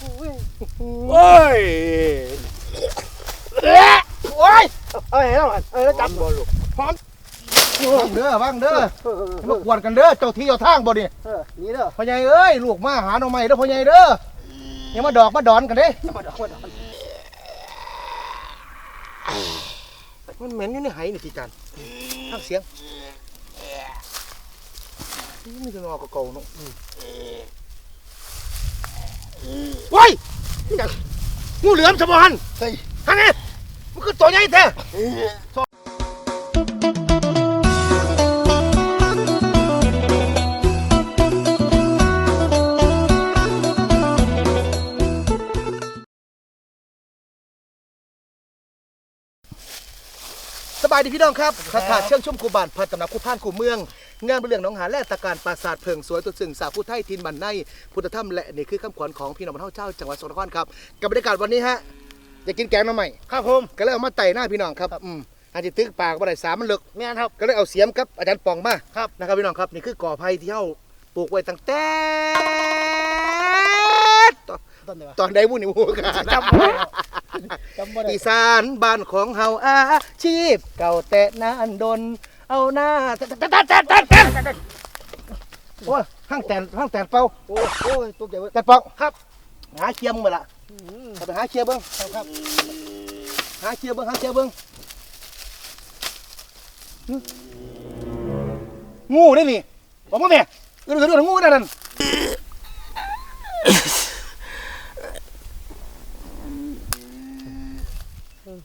โอ้ยโอ้ยเอาให้เราเออจับบ่ลูกว่างเด้อว่างเด้อมากวนกันเด้อเจ้าที่เจ้าทางบ่นี่เออนี่เด้อพ่อใหญ่เอ้ยลูกมาหาหน่อไม้เด้อพ่อใหญ่เด้ออย่ามาดอกมาดอนกันเด้มาดอกมาดอกมันเหม็นอยู่ในไหนี่ที่กันทางเสียงนี่มันจะงอกเก่าๆเนาะ ว้ายนี่หยังงูเหลือมสมบันเฮ้ยฮันนี่มันคือตัวใหญ่แท้สบายดีพี่น้องครับคาถาเชื่องชุ่มคูบานพันตำนักคู่พานคู่เมือง งานบริเรื่องหน้องหาแล่ตะการปราสาทเพิงสวยตัวสึงสาวผู้ไทยทินบันในพุทธธรรมและนี่คือคำขวัญของพี่น้องบรรเทาเจ้าจังหวัดสกลนครครับกับบรรยากาศวันนี้ฮะอยากกินแกงหน้ำใหม่ครับผมก็เลยเอามาไต่หน้าพี่น้องครับอืมอาจจะตึกปากบ่ได้สามมันเลึกแม่นครับก็เลยเอาเสียมครับอาจารย์ปองมาครับนะครับพี่น้องครับนี่คือก่อไผ่ที่เฮาปลูกไว้ตั้งแต่ตอนต้นเดียวตอนใดบุญนี่บูกันจำบ่ได้แล้วจำบ่ได้อีสานบ้านของเฮาอาชีพเก่าแต่นานดน เอาหน้าแตนแตนแตนแตนแตนแตนโอ้ยห้างแตนห้างแตนเป่าโอ้ยโอ้ยตกใจเว้ยแตนเป่าครับ หาเชียร์มึงมาละอืมเอาไปหาเชียร์เบิ้งครับครับ หาเชียร์เบิ้งหาเชียร์เบิ้งหึงูนี่นี่บอกมาแม่เออเออเอองูนั่นนั่น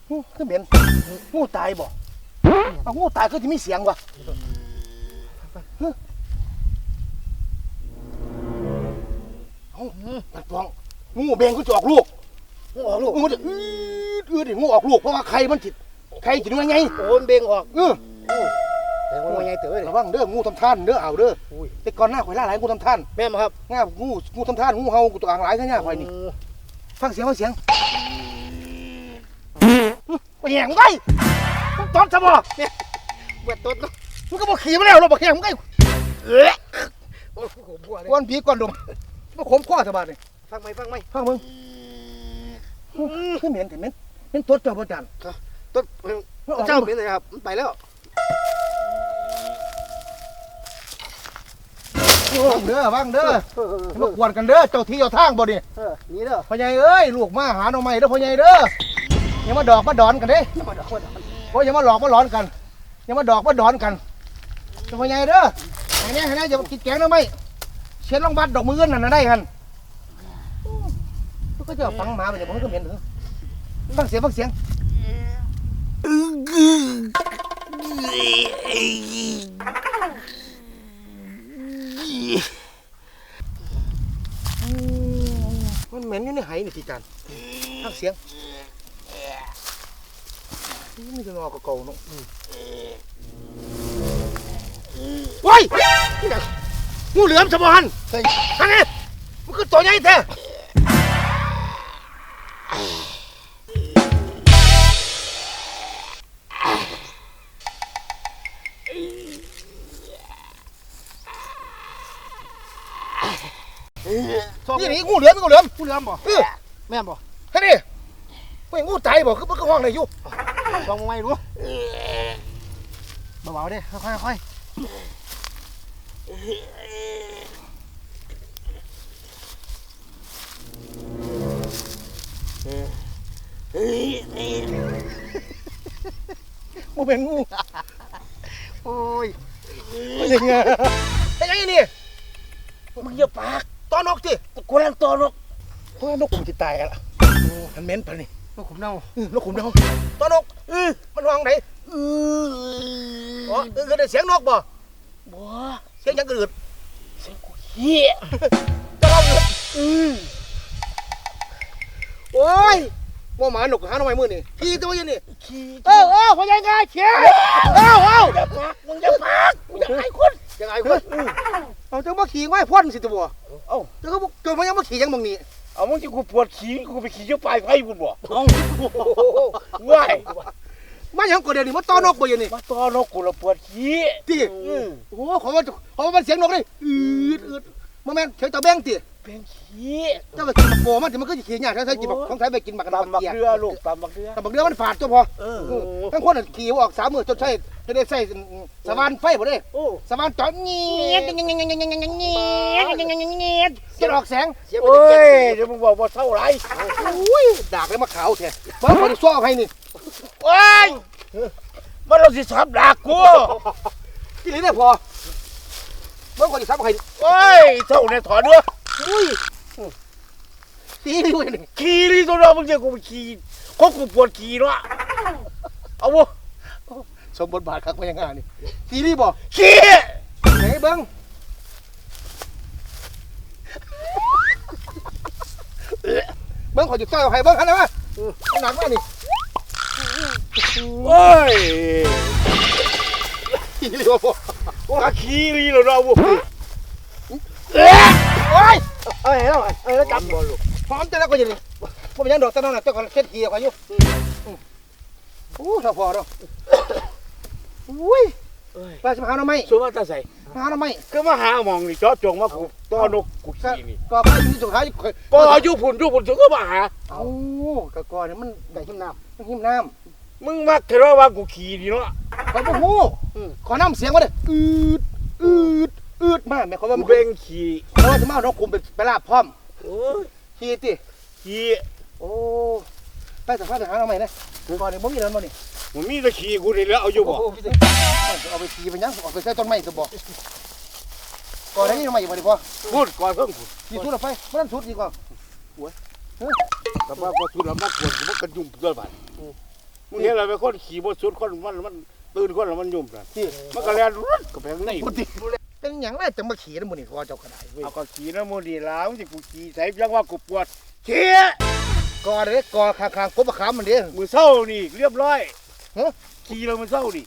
งูขึ้นเหม็นงูตายบ่ เอางูตายก็จะมีเสียงวะฮะเอามันฟองงูเบงก็จะออกลูกงูออกลูกงูจะอืดอืดดิงูออกลูกเพราะว่าไข่มันจิตไข่จิตว่าไงโอ้ยเบ่งออกเออแต่ว่ามันใหญ่เต๋อเลยระวังเด้องูทำท่านเด้อเอาเด้ออุ้ยแต่ก่อนหน้าข่อยล่าหลายงูทำท่านแม่นบ่ครับง่างูงูทำท่านงูเห่ากูตัวอ่างหลายซะเนี่ยข่อยนี่โฟังเสียงฟังเสียงไปแหงไปมึง ตอนซะบ่เบิดต้นเนาะมึงก็บ่ขี่มาแล้วเราบ่แหงมึงไงเอ๊ะโอ้ยผมบัวเลยก้อนผีก้อนดมบ่ขมข้อซะบาดนี่ฟังไหมฟังไหมฟังมึงคือเหม็นแต่เหม็นเหม็นตัวเจ้าบ่จันต้นมันออกเจ้าเป็นไงครับมันไปแล้วว่างเด้อว่างเด้อเออเออเอมาอกวนกันเด้อเจ้าที่เจ้าทางบ่นี่เออนี่เด้อพ่อใหญ่เอ้ยลูกมาหาหน่อไม้เด้อพ่อใหญ่เด้ออย่ามาดอกมาดอนกันเด้มาดอกมาดอก โอ้ยอย่ามาหลอกมาหลอนกันอย่ามาดอกมาดอนกันเจ้าพ่อใหญ่เด้อไอ้เนี่ยไอ้เนี่ยอย่ากินแกงหน่อไม้เช็ดลงบัดดอกมือนั่นน่ะได้กันมันก็จะฟังหมาไปเดี๋ยวผมก็เหม็นถึงฟังเสียงฟังเสียงมันเหม็นอยู่ในไหนี่ที่กันฟังเสียง มันจะงอกเก่าๆเนาะว้ายนี่หยังงูเหลือมสมบันเฮ้ยฮันนี่มันคือตัวใหญ่แท้นี่นี่งูเหลือมงูเหลือมผู้เลี้ยงบ่เออแม่นบ่ฮันนี่ไม่งูตายบ่คือมันก็ห้องได้อยู่ ฟังไหมรู้เบาๆเด้ค่อยๆค่อยงูเป็นงูๆโอ้ยมันยังไงไอ้ยังไงนี่มึงอย่าปากตอนนกสิกูแรงตัวนกเพราะว่านกผมจะตายอะล่ะมันเหม็นปะนี่ นกขุมเน่าเออนกขุมเนาตอนนกเออมันห้องไหนอืออ๋อเออคือได้เสียงนกบ่บ่เสียงหยังกระอืดเหี้ยจะเล่าอืดอือโอ้ยว่าหมาหนกหาหน่อยมือนี่ขี่ตัวอยังนี่ขี้เออเออพอยังไงเชี่ยเอ้าเอ้าอย่าพักมึงอย่าพักมึงอย่าไอ้คนยังไงคนเอาจังมาขี่ง่ายพ่นสิตัวเอ้าจังก็เกิดมายังมาขี่ยังมึงนี่ เอามึงจะกูปวดขี้กูไปขี้เจ้าปลายไฟบุญบ่เอ้าง่ายมาหยังก็เดี๋ยวนี้มาต้อนนกบ่อยังนี่มาตัวนกกูละปวดขี้ตีอืมโอ้โหขอว่าขอว่ามันเสียงนกเลยอืดอืดมาแม่นเสียงตะแบงตี เป็นขี้เจ้าก็กินบักโบมันถึงมันก็จะขี้ยากถ้าใช้กินบักของไทยไปกินบักกระตำบักเกียเรือลูกตำบักเรือตำบักเรือมันฝาดตัวพอเออทั้งคนน่ะขี่ออกสามมือจนใช้จะได้ใส่สว่านไฟบ่ได้โอ้สว่านจอดเงียดเงียดเงียดเงียดเงียดเงียดเงียดเงียดจะออกแสงโอ้ยเดี๋ยวมึงบอกว่าเท่าไหรอุ้ยดากเลยมาขาวแท้เบิ่งคนที่ซ้อให้นี่โอ้ยมันเราสิทับดักกูที่นี่ได้พอเบิ่งคนที่ซ้ำให้โอ้ยเท่าเนี่ยถอนเนื้อ อุ้ยตีนี่เว้ยนี่ขี่นี่ตัวเรามึงจะกูไปขี่ก็กูปวดขี่เนาะเอาวะสมบทบาทครับว่ายังไงนี่ตีนี่บ่ขี่ไหนเบิ่งเบิ่งขอจุดต้อยให้เบิ่งคันนะมาหนักมากนี่โอ้ยตีนี่บ่พอกะขี่นี่แล้วเราวะโอ้ย เอ้ยเอาเอ้ยแล้วจับบ่ลูกพร้อมจะแล้วก็อยังนี่ผมยังโดอกตะนอนน่ะเจ้าก็เช็ดขี้ออกไปอยู่โอ้ถ้าพอเนาะอุ้ยเอ้ยไปสิมาหาหน่อไม้ชัวว่าตาใส่มาหาหน่อไม้ก็มาหาหมองนี่จอจงมากูต้อนกกูก็ขี่นี่ก็ไปที่สุดท้ายก็อายุพุ่นยุพุ่นสุก็มาหาเอ้ากะกอเนี่ยมันได้หิมน้ำมันหิมน้ำมึงมักเทระว่ากูขี่นี่เนาะขอบ่ฮู้ขอน้ำเสียงมาเด้ออืดอืด อืดมาแม่ขอว่ากูมันเบ่งขี่เพราะว่าจะมาเอาน้องคุมไปไปลาบพร้อมโอ้ยขี้ติขี่โอ้ไปสัมภาษณ์หาหน่อไม้นะก่อนนี่บ่มีแล้วบ่นี่มันมีแต่ขี่กูนี่แล้วเอาอยู่บ่โอ้พี่เอาไปขี้ไปยังเอาไปใส่ต้นไม้ซะบ่ก่อนนี้หน่อไม้อยู่บ่ดิพ่อพูดก่อนเพิ่งพูดขี่สุดละไฟมันสุดดีกว่าแต่ว่าพอทุนแล้วมันปวดกูมันกันยุ่มเกินไปมึงเห็นอะไรเป็นคนขี่บนสุดคนมันมันตื่นคนแล้วมันยุ่มกันที่มันก็แล่นรุดกับแพงในบ่ติ เป็นหยังล่ะจังมาขี่นำบ่นี่พ่อเจ้าก็ได้เว้ยเอาก็ขี่นะมูนี่แล้วที่กูขี่ใส่ยังว่ากูปวดขี่ก่อนเด้ก่อข้างๆกบมะขามมันเด้ มือเศร้านี่เรียบร้อยฮะ ขี่เรามือเศร้านี่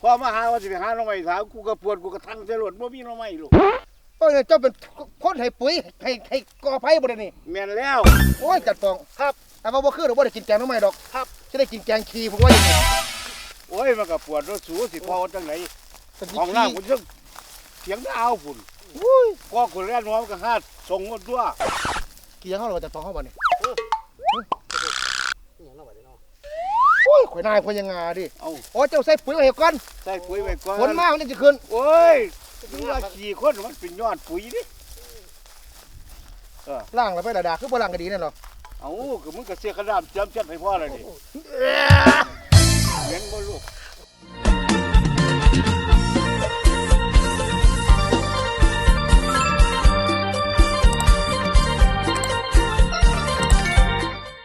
พอมาหาว่าจะไปหาน้องใหม่ถามกูก็ปวดกูก็ทั้งเสลดว่ามีน้องใหม่ลูกโอ้ยเจ้าเป็นคนให้ปุ๋ยให้ให้ก่อไผบ่ได้นี่แม่นแล้ว โอ้ยจัดฟองครับแต่ว่าบ่คือดอกบ่ได้กินแกงหน้ำไม้ดอกครับ จะได้กินแกงขี้ผมว่าอย่างนี้โอ้ยมันก็ปวดรถสูสิพอจังไหนแต่กิของน้ำกูจึงเสียงดาวฝุ่นอุ้ยก็กูแล่นน้องก็หาดส่งหมดตัวกี่ยังเฮาเราจัดฟองเฮาบ่นี่โอ้ยข่อยนายพยังงาดิเอาโอ้เจ้าใส่ปุ๋ยไว้ให้ก่อนใส่ปุ๋ยไปก่อนฝนมามันจะขึ้นโอ้ยนี่ว่าขี่คนมันเป็นยอดปุ๋ยดิล่างแล้วไปดาๆคือบ่ล่างก็ดีแน่นอนเอาก็มึงก็เสียกระดามจำจัดให้พ่อเลยดิเห็นบ่ลูก